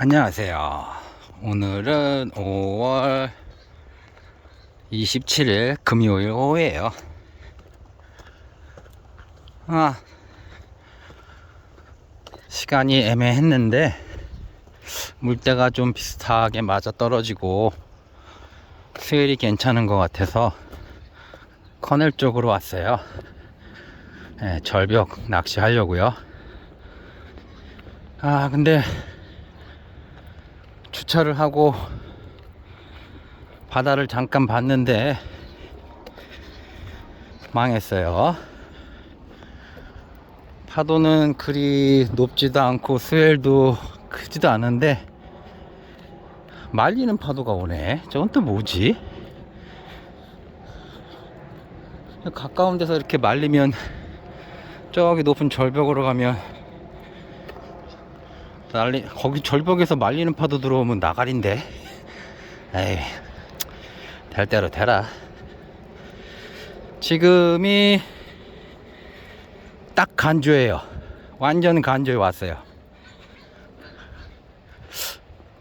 안녕하세요. 오늘은 5월 27일 금요일 오후에요. 아, 시간이 애매했는데, 물때가 좀 비슷하게 맞아 떨어지고, 수율이 괜찮은 것 같아서, 커넬 쪽으로 왔어요. 네, 절벽 낚시 하려고요. 아, 근데, 주차를 하고 바다를 잠깐 봤는데 망했어요. 파도는 그리 높지도 않고 스웰도 크지도 않은데 말리는 파도가 오네. 저건 또 뭐지? 가까운 데서 이렇게 말리면 저기 높은 절벽으로 가면 날리 거기 절벽에서 말리는 파도 들어오면 나가린데? 에이 될 대로 되라. 지금이 딱 간조예요. 완전 간조에 왔어요.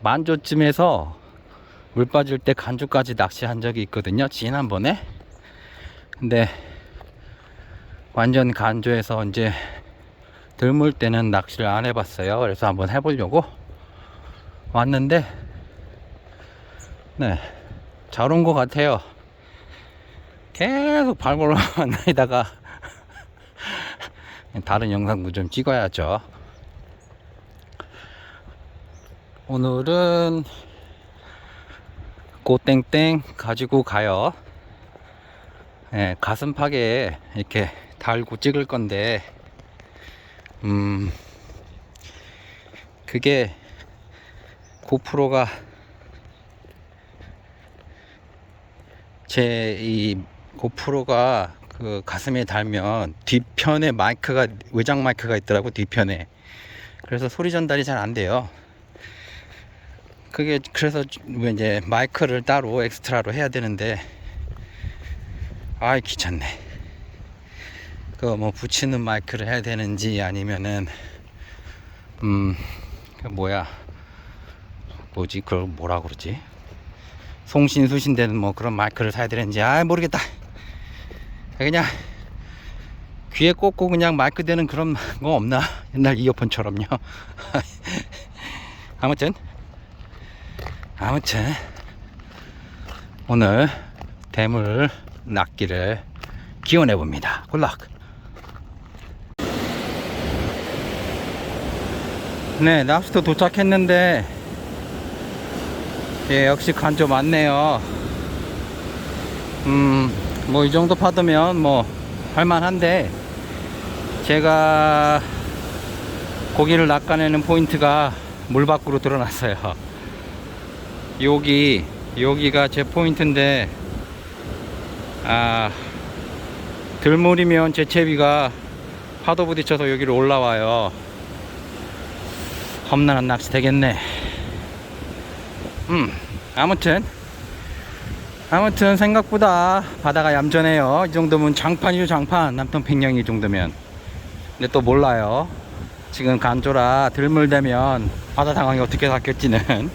만조쯤에서 물 빠질 때 간조까지 낚시한 적이 있거든요 지난번에. 근데 완전 간조에서 이제 들물 때는 낚시를 안 해봤어요. 그래서 한번 해보려고 왔는데, 네, 잘 온 것 같아요. 계속 발골로만 다니다가 다른 영상도 좀 찍어야죠. 오늘은 고땡땡 가지고 가요. 네, 가슴팍에 이렇게 달고 찍을 건데, 음, 그게 고프로가 제 이 고프로가 그 가슴에 달면 뒤편에 마이크가 외장 마이크가 있더라고 뒤편에 그래서 소리 전달이 잘 안 돼요. 그게 그래서 이제 마이크를 따로 엑스트라로 해야 되는데 아이 귀찮네. 그 뭐 붙이는 마이크를 해야 되는지 아니면은 음그 뭐야. 뭐지? 그걸 뭐라 그러지? 송신 수신되는 뭐 그런 마이크를 사야 되는지. 아 모르겠다. 그냥 귀에 꽂고 그냥 마이크 되는 그런 거 없나? 옛날 이어폰처럼요. 아무튼 아무튼 오늘 대물 낚기를 기원해 봅니다. 굿락 네, 낚시터 도착했는데, 예, 역시 간조 많네요. 음, 뭐, 이 정도 파도면 뭐, 할만한데, 제가 고기를 낚아내는 포인트가 물 밖으로 드러났어요. 여기, 여기가 제 포인트인데, 아, 들물이면 제 채비가 파도 부딪혀서 여기로 올라와요. 험난한 낚시 되겠네. 음, 아무튼, 아무튼 생각보다 바다가 얌전해요. 이 정도면 장판이죠, 장판. 남통 평양이 정도면. 근데 또 몰라요. 지금 간조라 들물되면 바다 상황이 어떻게 바뀔지는.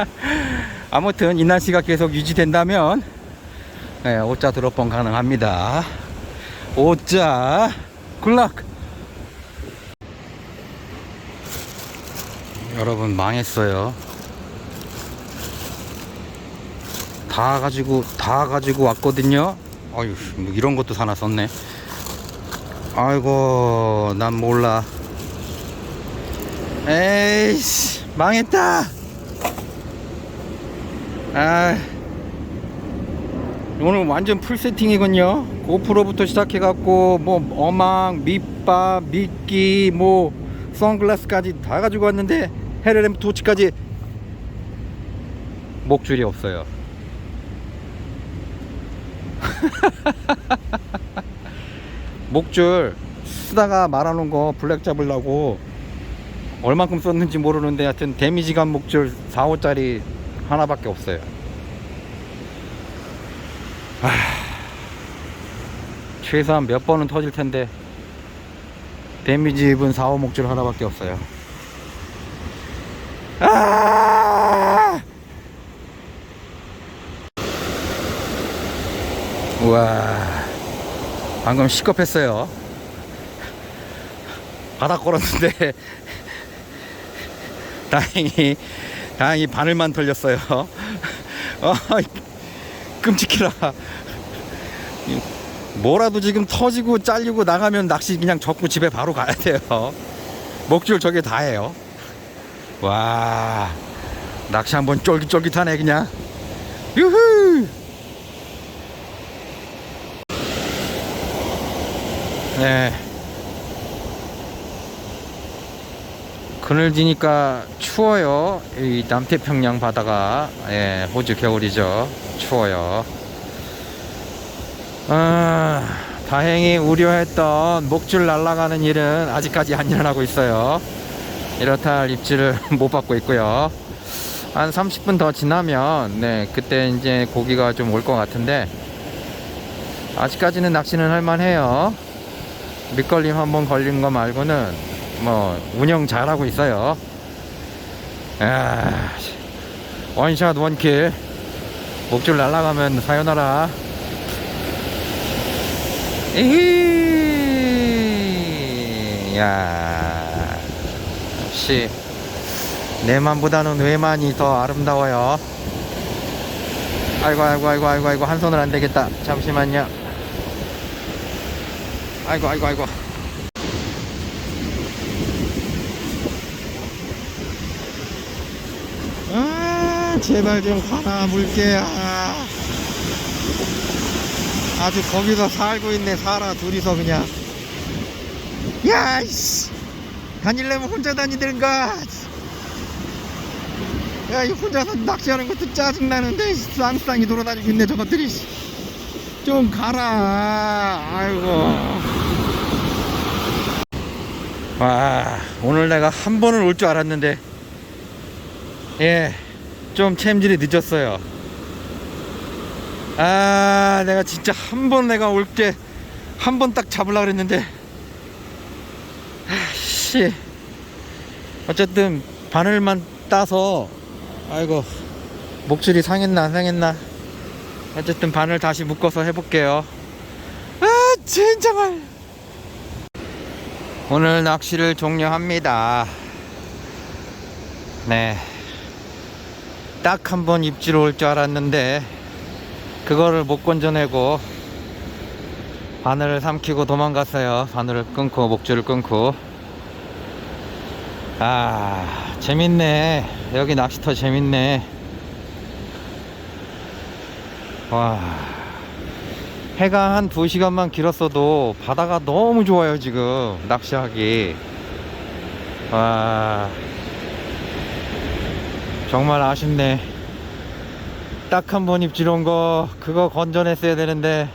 아무튼 이 날씨가 계속 유지된다면 네, 오자 드롭번 가능합니다. 오자 굴락. 여러분 망했어요. 다 가지고 다 가지고 왔거든요. 아유 뭐 이런 것도 사나 썼네. 아이고 난 몰라. 에이씨 망했다. 아 오늘 완전 풀 세팅이군요. 고프로부터 시작해 갖고 뭐 어망, 밑밥, 미끼, 뭐 선글라스까지 다 가지고 왔는데 헤르렘 토치까지 목줄이 없어요. 목줄 쓰다가 말아놓은 거 블랙 잡으려고 얼만큼 썼는지 모르는데 하여튼 데미지감 목줄 4, 5짜리 하나밖에 없어요. 아, 최소한 몇 번은 터질 텐데 데미지 입은 4, 5 목줄 하나밖에 없어요. 아! 우와. 방금 시겁했어요. 바닥 걸었는데 다행히 다행히 바늘만 털렸어요. 어, 끔찍해라. 뭐라도 지금 터지고 잘리고 나가면 낚시 그냥 접고 집에 바로 가야 돼요. 목줄 저게 다예요 와 낚시 한번 쫄깃쫄깃하네 그냥. 유후! 네. 그늘지니까 추워요. 이 남태평양 바다가. 예, 호주 겨울이죠. 추워요. 아, 다행히 우려했던 목줄 날아가는 일은 아직까지 안 일어나고 있어요 이렇다 할 입질을 못 받고 있고요. 한 30분 더 지나면 네 그때 이제 고기가 좀 올 것 같은데 아직까지는 낚시는 할만해요. 밑걸림 한번 걸린 거 말고는 뭐 운영 잘하고 있어요. 아, 원샷 원킬. 목줄 날아가면 사요나라. 에히! 야 역시 내만보다는 외만이 더 아름다워요. 아이고 아이고 아이고 아이고 아이고 한 손을 안 되겠다. 잠시만요. 아이고 아이고 아이고. 아 제발 좀 가라 물개 아 아주 거기서 살고 있네 살아 둘이서 그냥. 야이씨 다닐려면 혼자 다니든가. 야 이 혼자서 낚시하는 것도 짜증나는데 쌍쌍이 돌아다니고 있네 저것들이 좀 가라. 아이고. 와 오늘 내가 한 번은 올 줄 알았는데. 예좀 챔질이 늦었어요. 아 내가 진짜 한 번 내가 올 때 한 번 딱 잡으려고 그랬는데 아씨 어쨌든 바늘만 따서 아이고 목줄이 상했나 안 상했나. 어쨌든 바늘 다시 묶어서 해볼게요. 아 진짜 말. 오늘 낚시를 종료합니다. 네 딱 한 번 입질 올 줄 알았는데 그거를 못 건져내고 바늘을 삼키고 도망갔어요. 바늘을 끊고 목줄을 끊고. 아 재밌네. 여기 낚시터 재밌네. 와. 해가 한 2시간만 길었어도 바다가 너무 좋아요 지금. 낚시하기. 와. 정말 아쉽네. 딱 한 번 입질 온 거 그거 건져냈어야 되는데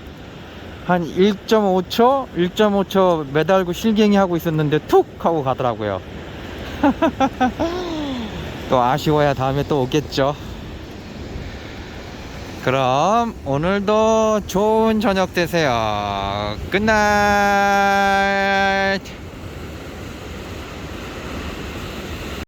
한 1.5초 1.5초 매달고 실갱이 하고 있었는데 툭 하고 가더라고요 또 아쉬워야 다음에 또 오겠죠. 그럼 오늘도 좋은 저녁 되세요. 끝날